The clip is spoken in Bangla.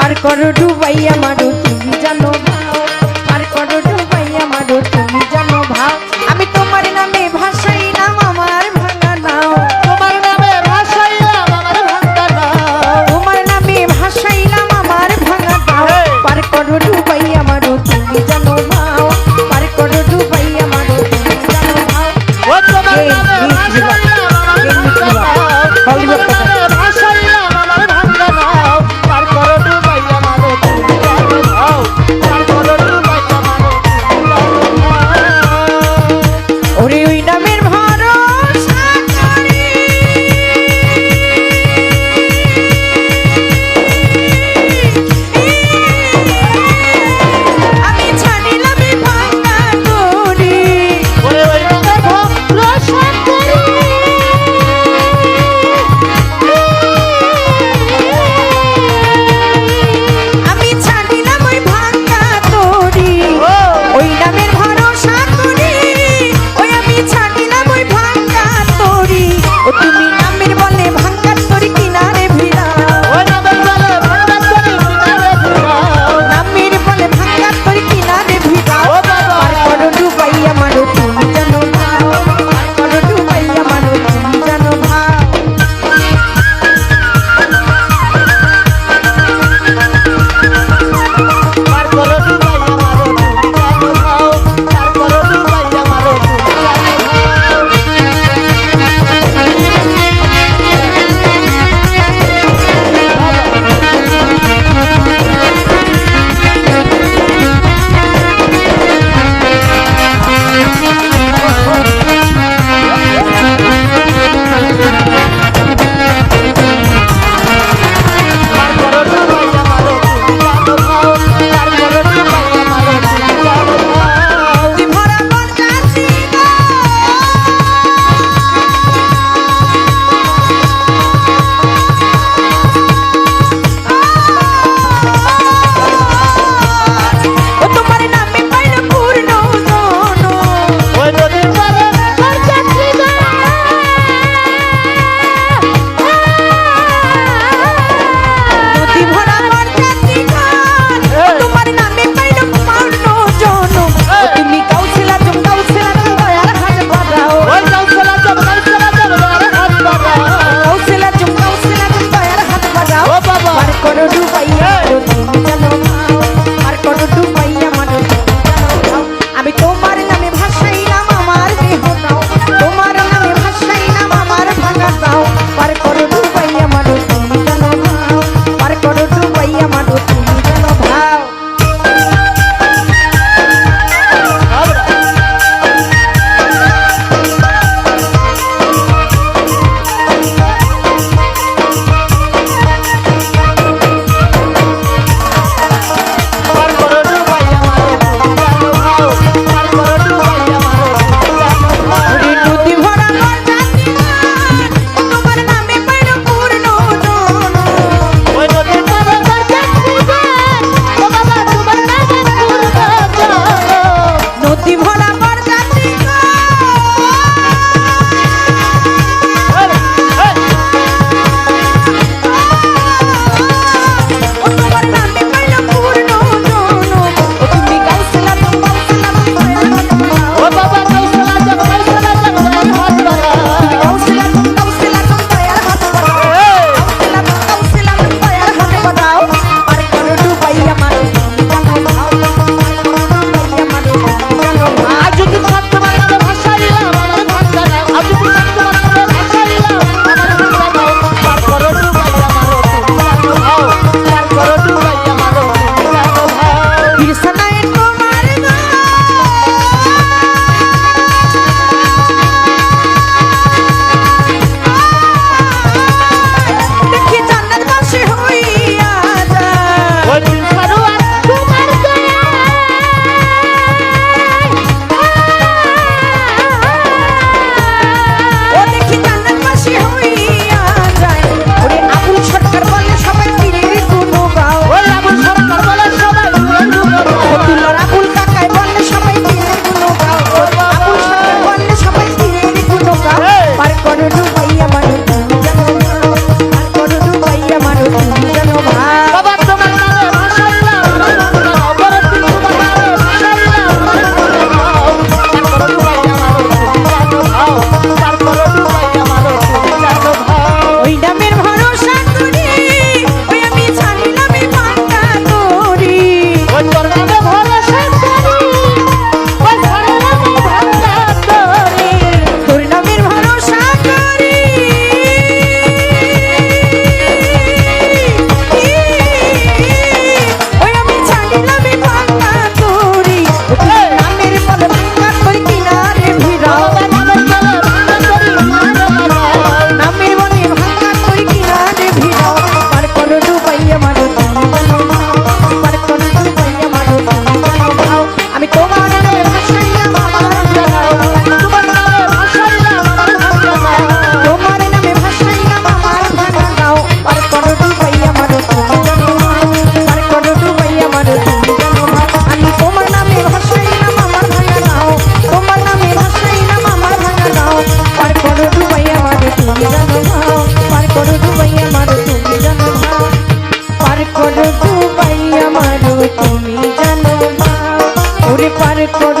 পার করো ডুবাইয়া মারো তুমি জানো ভাও। পার করো ডুবাইয়া মারো তুমি জানো ভাও। আমি তোমার নামে ভাষাই নাম আমার ভাঙা নাও। তোমার নামে ভাষাই নাম আমার ভাঙা নাও। তোমার নামে ভাষাই নাম আমার ভাঙা নাও। পার করো ডুবাইয়া মারো তুমি জানো ভাও। পার করো ডুবাইয়া মারো তুমি জানো ভাও। ও তোমার নামে ভাষাই পার করো।